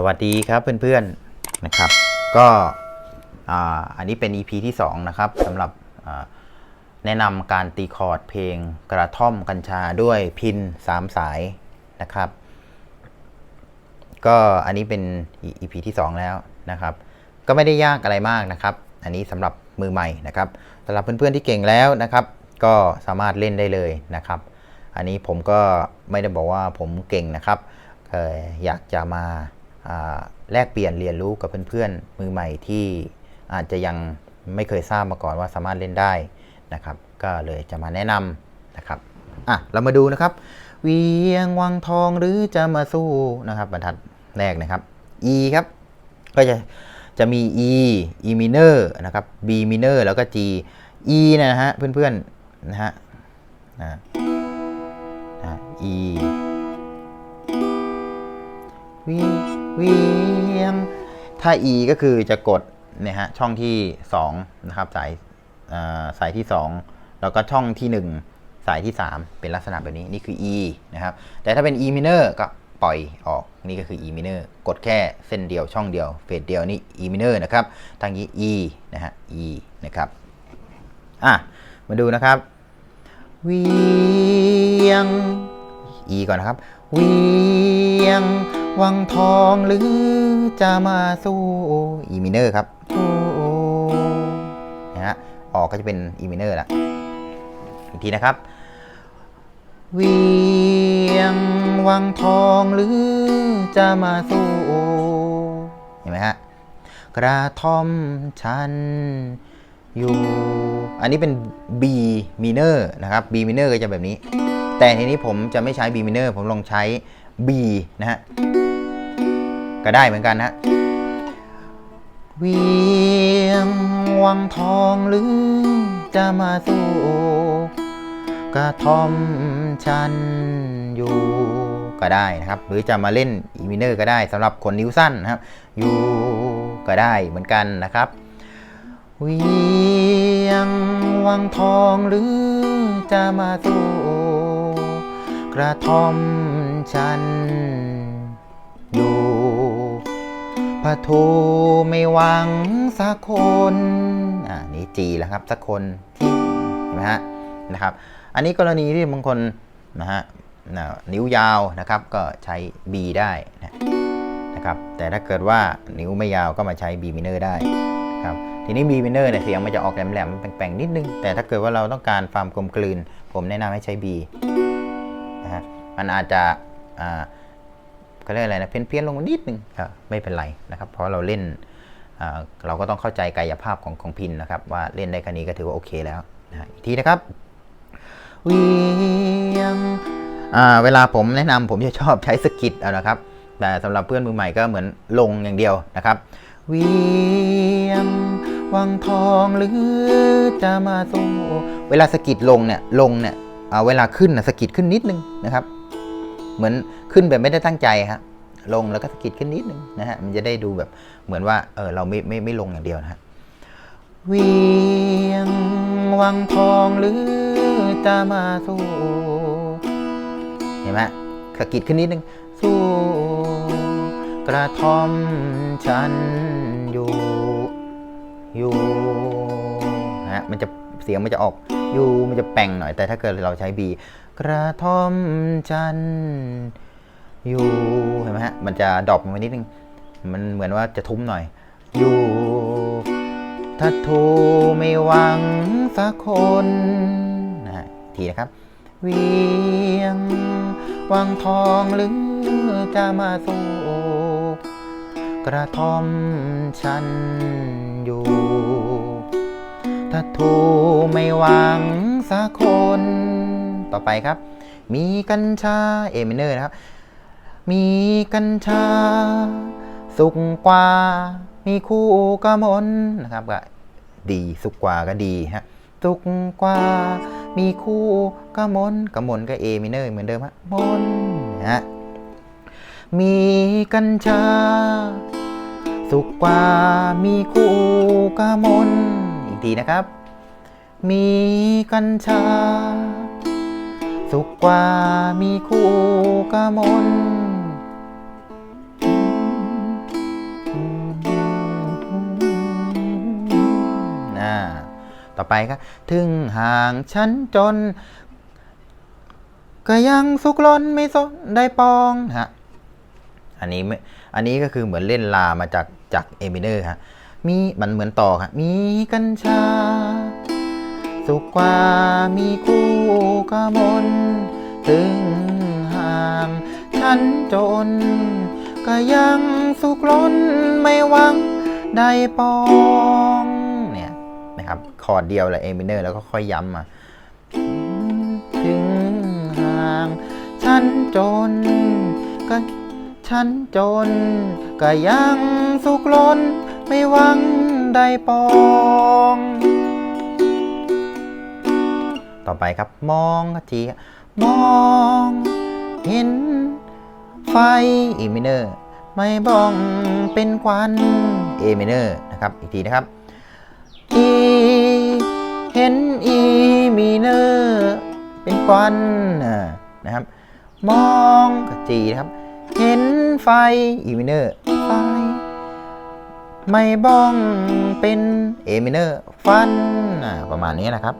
สวัสดีครับเพื่อนๆนะครับ ก็ออันนี้เป็น EP ที่ 2 นะครับสำหรับแนะนำการตีคอร์ดเพลงกระท่อมกัญชาด้วยพิน 3 สายนะครับ ก็อันนี้เป็น EP ที่ 2 แล้วนะครับ ก็ไม่ได้ยากอะไรมากนะครับ อันนี้สำหรับมือใหม่นะครับสำหรับเพื่อนๆที่เก่งแล้วนะครับ ก็สามารถเล่นได้เลยนะครับ อันนี้ผมก็ไม่ได้บอกว่าผมเก่งนะครับอยากจะมา แลกเปลี่ยนเรียนรู้กับเพื่อนๆมือใหม่ที่อาจจะยังไม่เคยทราบมาก่อนว่าสามารถเล่นได้นะครับ ก็เลยจะมาแนะนำนะครับอะเรามาดูนะครับ เวียงวังทองหรือจะมาสู้นะครับบรรทัดแรกนะครับ E ครับ ก็จะจะมี E E minor นะครับ B minor แล้วก็ G E เนยนะฮะเพื่อนๆนะฮะนะนะ E วี เวียง ถ้า E ก็คือจะกดเนี่ยฮะช่องที่ 2 นะครับ สายสายที่ 2 แล้วก็ช่องที่ 1 สายที่ 3 เป็นลักษณะแบบนี้นี่คือ E นะครับ แต่ถ้าเป็น E minor ก็ปล่อยออกนี่ก็คือ E minor กดแค่เส้นเดียวช่องเดียวเฟสเดียวนี่ E minor นะครับทางนี้ E นะฮะ E นะครับอะมาดูนะครับเวียง E ก่อนนะครับเวียง วังทองหรือจะมาสู้ E minor ครับนะฮะออกก็จะเป็น E minor ละอีกทีนะครับ เวียงวังทองหรือจะมาสู้เห็นไหมฮะกระท่อมฉันอยู่ อันนี้เป็น B minor นะครับ B minor ก็จะแบบนี้ แต่ทีนี้ผมจะไม่ใช้ B minor ผมลองใช้ B นะฮะ ก็ได้เหมือนกันนะเวียงวังทองหรือจะมาสู้กระทอมฉันอยู่ก็ได้นะครับ หรือจะมาเล่นอีมิเนอร์ก็ได้สำหรับคนนิ้วสั้นนะครับ อยู่ก็ได้เหมือนกันนะครับเวียงวังทองหรือจะมาสู้กระทอมฉันอยู่ พระทูไม่หวังสักคน อ่านี่จีแล้วครับสักคนที่เห็นไหมฮะนะครับ อันนี้กรณีที่บางคนนะฮะนะนิ้วยาวนะครับก็ใช้ B ได้นะนะครับ แต่ถ้าเกิดว่านิ้วไม่ยาวก็มาใช้ B minor ได้ครับทีนี้ B minor เนี่ยเสียงมันจะออกแหลมๆแปลงๆนิดนึง แต่ถ้าเกิดว่าเราต้องการความกลมกลืน ผมแนะนำให้ใช้ B นะฮะมันอาจจะอ่า เขาเรียกอะไรนะเพี้ยนๆลงนิดนึงก็ไม่เป็นไรนะครับเพราะเราเล่นอ่าเราก็ต้องเข้าใจกายภาพของของพินนะครับ ว่าเล่นได้แค่นี้ก็ถือว่าโอเคแล้วนะฮะอีกทีนะครับเวียงอ่าเวลาผมแนะนำผมจะชอบใช้สกิดเอานะครับ แต่สำหรับเพื่อนมือใหม่ก็เหมือนลงอย่างเดียวนะครับเวียงวังทองหรือจะมาสู้เวลาสกิดลงเนี่ยลงเนี่ยอ่าเวลาขึ้นนะสกิดขึ้นนิดนึงนะครับ เหมือนขึ้นแบบไม่ได้ตั้งใจฮะลงแล้วก็สกิดขึ้นนิดนึงนะฮะมันจะได้ดูแบบเหมือนว่าเออเราไม่ไม่ไม่ลงอย่างเดียวนะฮะเวียงวังทองหรือจะมาสู้เห็นไหมขกิดขึ้นนิดนึงสู้กระท่อมฉันอยู่อยู่ฮะมันจะเสียงมันจะออก ยู่มันจะแป่งหน่อยแต่ถ้าเกิดเราใช้บีกระท่อมฉันอยู่เห็นไหมฮะมันจะดรอปลงไปนิดนึงมันเหมือนว่าจะทุ้มหน่อยอยู่ถ้าทูไม่หวังสักคนนะทีนะครับเวียงวังทองหรือจะมาสู้กระท่อมฉันอยู่ ถ้าทูไม่หวังสักคน ต่อไปครับ มีกัญชา เอมิเนอร์นะครับ มีกัญชา สุกกว่า มีคู่กมลนะครับก็ดีสุกกว่าก็ดีฮะสุกกว่า มีคู่กมลกมลก็เอมิเนอร์เหมือนเดิมฮะมนนะฮะมีกัญชา สุกกว่ามีคู่กมล ทีนะครับ มีกัญชา สุขกว่ามีคู่กะมนต่อไปครับถึงห่างฉันจน ก็ยังสุกลนไม่สนได้ปองฮะอันนี้อันนี้ก็คือเหมือนเล่นลามาจากจากเอมิเนอร์ฮะ มีมันเหมือนต่อครับมีกัญชา สุขกว่ามีคู่กมลถึงห่างฉันจน ก็ยังสุขล้นไม่หวังได้ปองเนี่ยนะครับคอร์ดเดียวเลยเอมิเนอร์แล้วก็ค่อยย้ำมาถึงห่างฉันจนก็ฉันจน ก็ยังสุขล้น ไม่หวังได้ปอง ต่อไปครับมองทีมองเห็นไฟเอมิเนอร์ไม่บ้องเป็นควันเอมิเนอร์นะครับ อีกทีนะครับอีเห็นอีมิเนอร์เป็นควันนะครับ มองกับจีนะครับ เห็นไฟอีมิเนอร์ไฟ ไม่บ้องเป็นเอมิเนอร์ฟันอ่าประมาณนี้นะครับ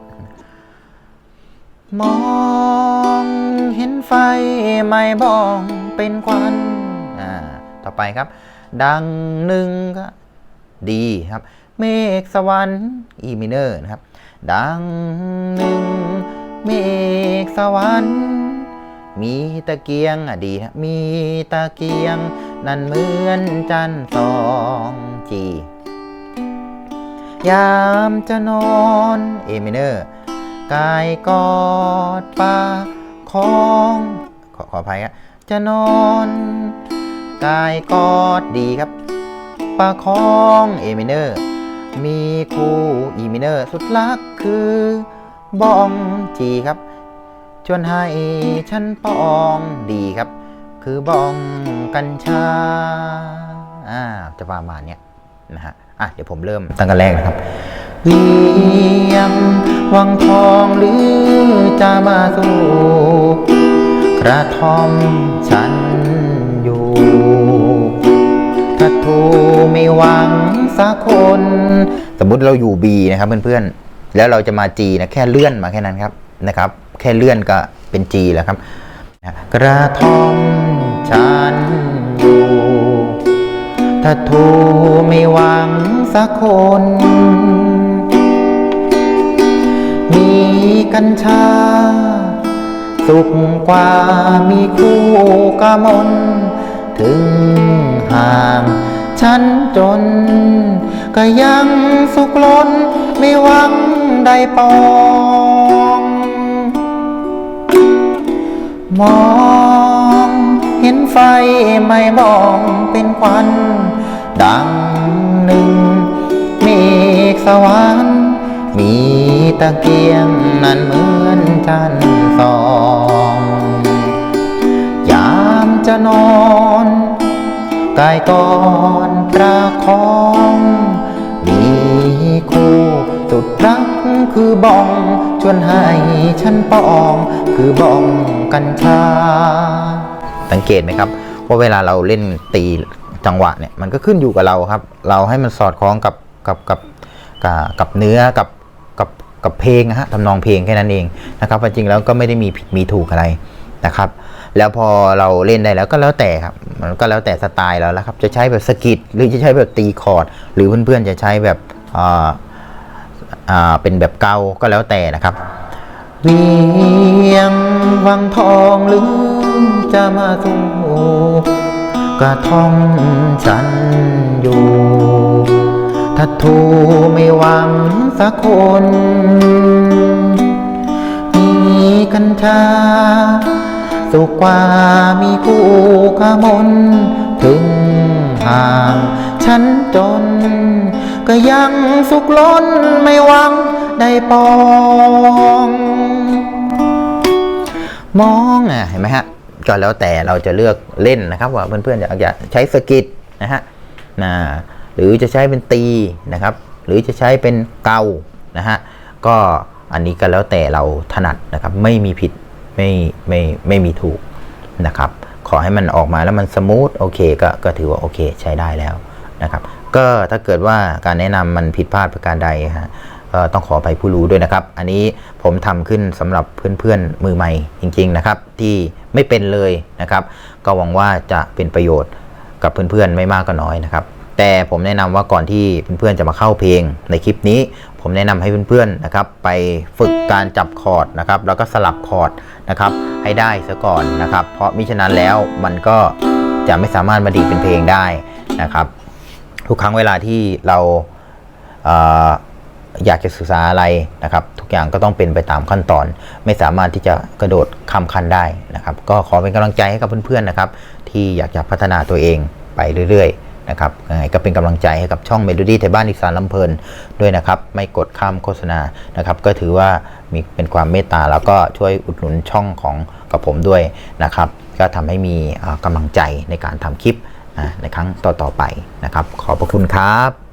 มองเห็นไฟไม่บ้องเป็นควันอ่าต่อไปครับ ดังหนึ่งก็ดีครับ เมฆสวรรค์อีมิเนอร์นะครับ ดังหนึ่งเมฆสวรรค์มีตะเกียงอะดีครับมีตะเกียง นั่นเหมือนจันทร์สอง จียามจะนอนเอมิเนอร์กายกอดปากคองขอขออภัยครับจะนอนกายกอดดีครับปากคองเอมิเนอร์มีคู่อีมิเนอร์สุดลักคือบองจีครับ ชวนให้ฉันปองดีครับ คือบองกัญชาอ่าจะประมาณเนี้ย นะฮะอะเดี๋ยวผมเริ่มตั้งแต่แรกนะครับเวียงวังทองหรือจะมาสู่กระทอมฉันอยู่ถ้าทูไม่หวังสักคน สมมุติเราอยู่ B นะครับเพื่อนๆ แล้วเราจะมา G นะแค่เลื่อนมาแค่นั้นครับนะครับ แค่เลื่อนก็เป็น G แล้วครับกระทอมฉัน ถ้าทูไม่หวังสักคน มีกัญชา สุขกว่ามีคู่กมลถึงห่างฉันจน ก็ยังสุขล้นไม่หวังได้ปอง มอง เห็นไฟไม่มองเป็นควัน ดังหนึ่งเมฆสวรรค์มีตะเกียงนั้นเหมือนจันทร์สอง ยามจะนอนกายก่อนประคองมีคู่สุดรักคือบ้องชวนให้ฉันปองคือบ้องกัญชา สังเกตไหมครับ ว่าเวลาเราเล่นตี จังหวะเนี่ยมันก็ขึ้นอยู่กับเราครับ เราให้มันสอดคล้องกับกับกับกับเนื้อกับกับกับเพลงนะฮะทำนองเพลงแค่นั้นเองนะครับจริงๆแล้วก็ไม่ได้มีผิดมีถูกอะไรนะครับ แล้วพอเราเล่นได้แล้วก็แล้วแต่ครับมันก็แล้วแต่สไตล์แล้วละครับจะใช้แบบสกิดหรือจะใช้แบบตีคอร์ดหรือเพื่อนๆจะใช้แบบอ่าอ่าเป็นแบบเกาก็แล้วแต่นะครับเวียงวังทองหรือจะมาสู่ กระท่อมฉันอยู่ถ้าทูไม่หวังสักคน มีกัญชา สุขกว่ามีคู่ขมน ถึงห่างฉันจน ก็ยังสุขล้นไม่หวังได้ปอง มองอะเห็นไหมฮะ ก็แล้วแต่เราจะเลือกเล่นนะครับว่าเพื่อนๆอยากจะใช้สกิดนะฮะนะหรือจะใช้เป็นตีนะครับ หรือจะใช้เป็นเกานะฮะก็อันนี้ก็แล้วแต่เราถนัดนะครับ ไม่มีผิดไม่ไม่ไม่มีถูกนะครับ ขอให้มันออกมาแล้วมันสมูทโอเคก็ก็ถือว่าโอเคใช้ได้แล้วนะครับ ก็ถ้าเกิดว่าการแนะนำมันผิดพลาดประการใดฮะ ต้องขอไปผู้รู้ด้วยนะครับ อันนี้ผมทำขึ้นสำหรับเพื่อนๆมือใหม่จริง ๆนะครับ ที่ไม่เป็นเลยนะครับ ก็หวังว่าจะเป็นประโยชน์กับเพื่อนๆไม่มากก็น้อยนะครับ แต่ผมแนะนำว่าก่อนที่เพื่อนๆจะมาเข้าเพลงในคลิปนี้ ผมแนะนำให้เพื่อนๆนะครับ ไปฝึกการจับคอร์ดนะครับ แล้วก็สลับคอร์ดนะครับให้ได้ซะก่อนนะครับ เพราะมิฉะนั้นแล้วมันก็จะไม่สามารถมาดีเป็นเพลงได้นะครับ ทุกครั้งเวลาที่เราเอยากจะศึกษาอะไรนะครับ ทุกอย่างก็ต้องเป็นไปตามขั้นตอน ไม่สามารถที่จะกระโดดข้ามขั้นได้นะครับ ก็ขอเป็นกำลังใจให้กับเพื่อนๆนะครับ ที่อยากจะพัฒนาตัวเองไปเรื่อยๆนะครับยังไงก็เป็นกำลังใจให้กับช่อง Melody ไทยบ้านอีสานลำเพลินด้วยนะครับ ไม่กดข้ามโฆษณานะครับ ก็ถือว่ามีเป็นความเมตตาแล้วก็ช่วยอุดหนุนช่องของกับผมด้วยนะครับ ก็ทำให้มีอ่ากำลังใจในการทำคลิปในครั้งต่อๆไปนะครับ ขอบพระคุณครับ